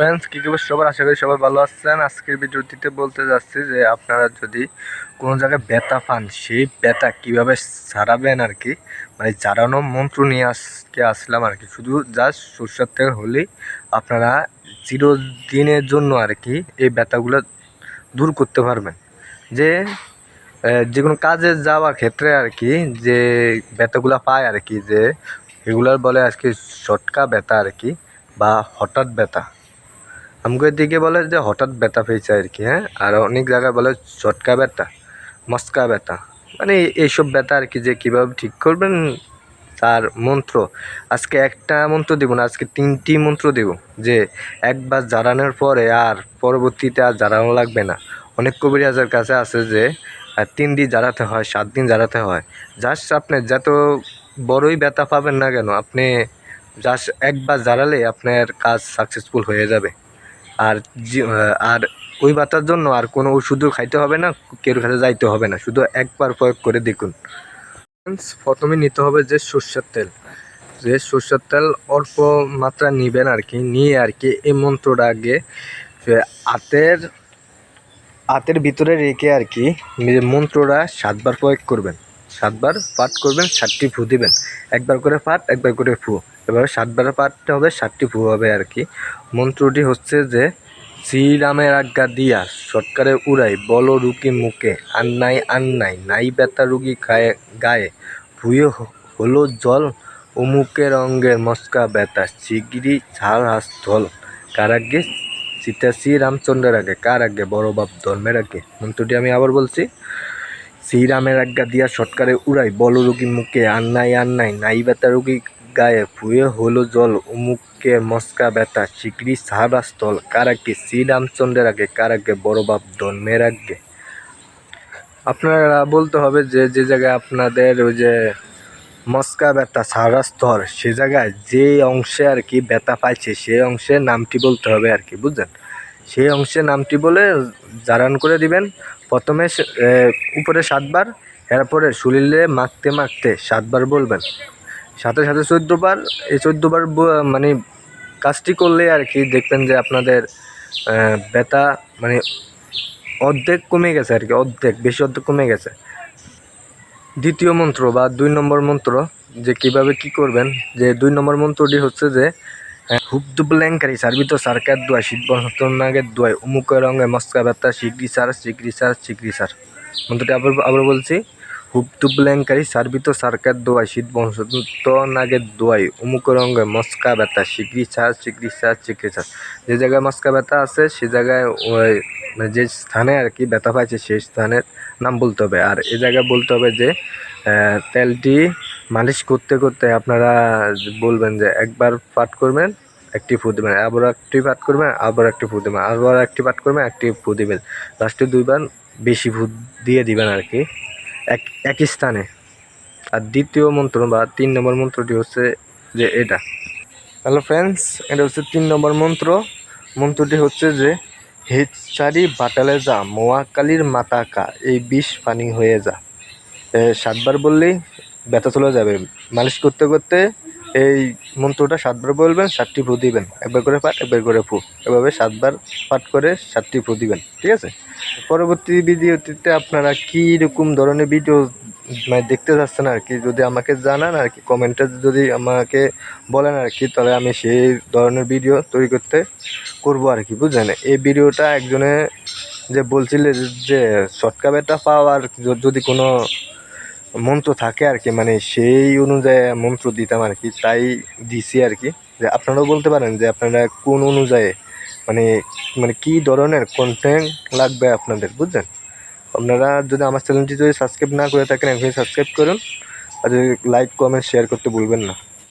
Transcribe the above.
Friends কী খবর? সবার আশা করি সবাই ভালো আছেন। আজকের ভিডিওটিতে বলতে যাচ্ছি যে, আপনারা যদি কোনো জায়গায় ব্যথা পান, সেই ব্যথা কীভাবে সারাবেন আর কি? মানে জারানো মন্ত্র নিয়ে আজকে আসলাম আর কি। শুধু জাস্ট সরষের তেল হলেই আপনারা চিরদিনের জন্য আর কি এই ব্যথাগুলো দূর করতে পারবেন। যে যে কোনো কাজে যাওয়ার ক্ষেত্রে আর কি যে ব্যথাগুলো পায় আর কি, যে এগুলার বলে আজকে শটকা ব্যথা আর কি বা হঠাৎ ব্যথা। আমাদের দিকে বলে যে হঠাৎ ব্যথা পেয়েছে আর কি হ্যাঁ আর অনেক জায়গায় বলে চটকা ব্যথা মস্কা ব্যথা মানে এইসব ব্যথা আর কি যে কীভাবে ঠিক করবেন তার মন্ত্র আজকে একটা মন্ত্র দেবো না আজকে তিনটি মন্ত্র দেব যে একবার জারানোর পরে আর পরবর্তীতে আর জারানো লাগবে না অনেক কবিরাজের কাছে আছে যে তিন দিন জারাতে হয় সাত দিন জারাতে হয় জাস্ট আপনি যত বড়ই ব্যথা পাবেন না কেন আপনি জাস্ট একবার জারালে আপনার কাজ সাকসেসফুল হয়ে যাবে। আর আর ওই ব্যথার জন্য আর কোনো ওষুধও খাইতে হবে না কেউ কাছে যাইতে হবে না, শুধু একবার প্রয়োগ করে দেখুন। প্রথমে নিতে হবে যে সর্ষের তেল। যে সর্ষের তেল অল্প মাত্রা নিবেন আর কি, নিয়ে আর কি এই মন্ত্রটা আগে, যে হাতের হাতের ভিতরে রেখে আর কি মন্ত্রটা সাতবার প্রয়োগ করবেন। সাতবার পাঠ করবেন, সাতটি ফু দিবেন। একবার করে পাঠ, একবার করে ফু। এভাবে সাতবার পাঠটা হবে, সাতটি ফু হবে আর কি। মন্ত্রটি হচ্ছে যে, শ্রীরামের আজ্ঞা দিয়া সৎকারে উড়াই, বল রুকি মুখে আর নাই আন্নাই, নাই নাই ব্যথা রুগী গায়ে গায়ে ভুয়ে হলো জল অমুকের অঙ্গের মস্কা ব্যথা শিগগিরি ঝাল হাস্তল কারাগ্যে সীতাশ্রী রামচন্দ্রের আগে কার আগে বড় বাপ ধর্মের আগে মন্ত্রটি আমি আবার বলছি। শ্রীরামের আজ্ঞা দিয়া সৎকারে উড়াই, বল রুগী মুখে, আন্নাই আন্নাই, নাই ব্যথা রুগী গায়ে ভুয়ে হলো জল, উমুককে মস্কা ব্যথা শিগগিরি সাহাবাস্তল কার আগে শ্রীরামচন্দ্রের আগে কার আগে বড় বাপ ধর্মের আগে। আপনারা বলতে হবে যে যে জায়গায় আপনাদের ওই যে মস্কা ব্যথা সারা স্তর সে জায়গায় যে অংশে আর কি ব্যথা পাইছে সেই অংশে নামটি বলতে হবে আর কি, বুঝলেন? সেই অংশে নামটি বলে জারান করে দিবেন। প্রথমে উপরে সাতবার, এরপরে শরীরে মাখতে মাখতে সাতবার বলবেন। সাথে সাথে চোদ্দোবার, এই চোদ্দোবার মানে কাজটি করলে আর কি দেখবেন যে আপনাদের ব্যথা মানে অর্ধেক কমে গেছে আর কি, অর্ধেক, বেশি অর্ধেক কমে গেছে। দ্বিতীয় মন্ত্র বা দুই নম্বর মন্ত্র যে কীভাবে কি করবেন, যে দুই নম্বর মন্ত্রটি হচ্ছে যে হুবদুবল্যাঙ্কারি সার্বিত সারকার দোয়া শীত নাগের দোয়াই উমুকের রঙে মস্কা ব্যথা শিগগিরি সার শিগগিরি সার শিগগিরি সার মন্ত্রটি আবার আবার বলছি। হুবদুবল্যাঙ্কারি সার্বিত সারকার দোয়াই, শীত বংশত নাগের দোয়াই, উমুক রঙে মস্কা ব্যথা শিগগিরি সার শিগগিরি সার শিগগিরি সার যে জায়গায় মস্কা ব্যথা আছে, সে জায়গায় ওই, যে স্থানে আর কি ব্যথা পাইছে সেই স্থানের নাম বলতে হবে। আর এ জায়গায় বলতে হবে যে তেলটি মালিশ করতে করতে আপনারা বলবেন যে একবার পাঠ করবেন, একটি ফু দেবেন, আবার একটি পাঠ করবেন, আবার একটি ফু দেবেন, আবার একটি পাঠ করবেন, একটি ফু দিবেন। লাস্টে দুইবার বেশি ফু দিয়ে দিবেন আর কি। এক, একই স্থানে। আর দ্বিতীয় মন্ত্র বা তিন নম্বর মন্ত্রটি হচ্ছে যে এটা। হ্যালো ফ্রেন্ডস এটা হচ্ছে তিন নম্বর মন্ত্র। মন্ত্রটি হচ্ছে যে হেচারি বাটালে যা মোয়াকালির মাতাকা এই বিষ পানি হয়ে যা। সাতবার বললেই ব্যথা চলে যাবে। মালিশ করতে করতে এই মন্ত্রটা সাতবার বলবেন, সাতটি ফু দিবেন। একবার করে পাঠ, একবার করে ফু এভাবে সাতবার পাঠ করে সাতটি ফু দিবেন, ঠিক আছে? পরবর্তী ভিডিওটিতে আপনারা কী রকম ধরনের ভিডিও মানে দেখতে চাচ্ছেন আর কি, যদি আমাকে জানান আর কি কমেন্টে যদি আমাকে বলেন আর কি, তাহলে আমি সেই ধরনের ভিডিও তৈরি করতে করব আর কি, বুঝলেন? এই ভিডিওটা একজনে যে বলছিলে যে শর্টকা ব্যথা পাওয়ার, যদি কোনো মন্ত্র থাকে আর কি মানে সেই অনুযায়ী মন্ত্র দিতাম আর কি, তাই দিছি আর কি। যে আপনারাও বলতে পারেন যে আপনারা কোন অনুযায়ী মানে মানে কি ধরনের কন্টেন্ট লাগবে আপনাদের বুঝলেন আপনারা যদি আমার চ্যানেলটি যদি সাবস্ক্রাইব না করে থাকেন, এখনই সাবস্ক্রাইব করুন। আর যদি লাইক কমেন্ট শেয়ার করতে ভুলবেন না।